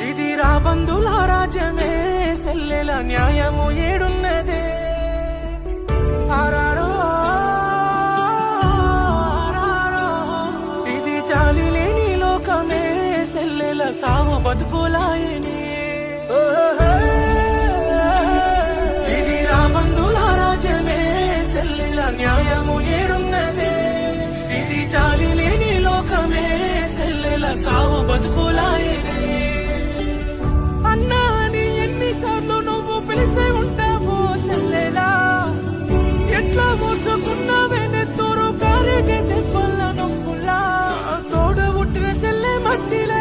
ఇది రాబందుల రాజ్యమే సెల్లెల న్యాయము ఏడున్నదే. ఆరారో, ఇది చాలి లేని లోకమే సెల్లెల సాగు బతుకులా ti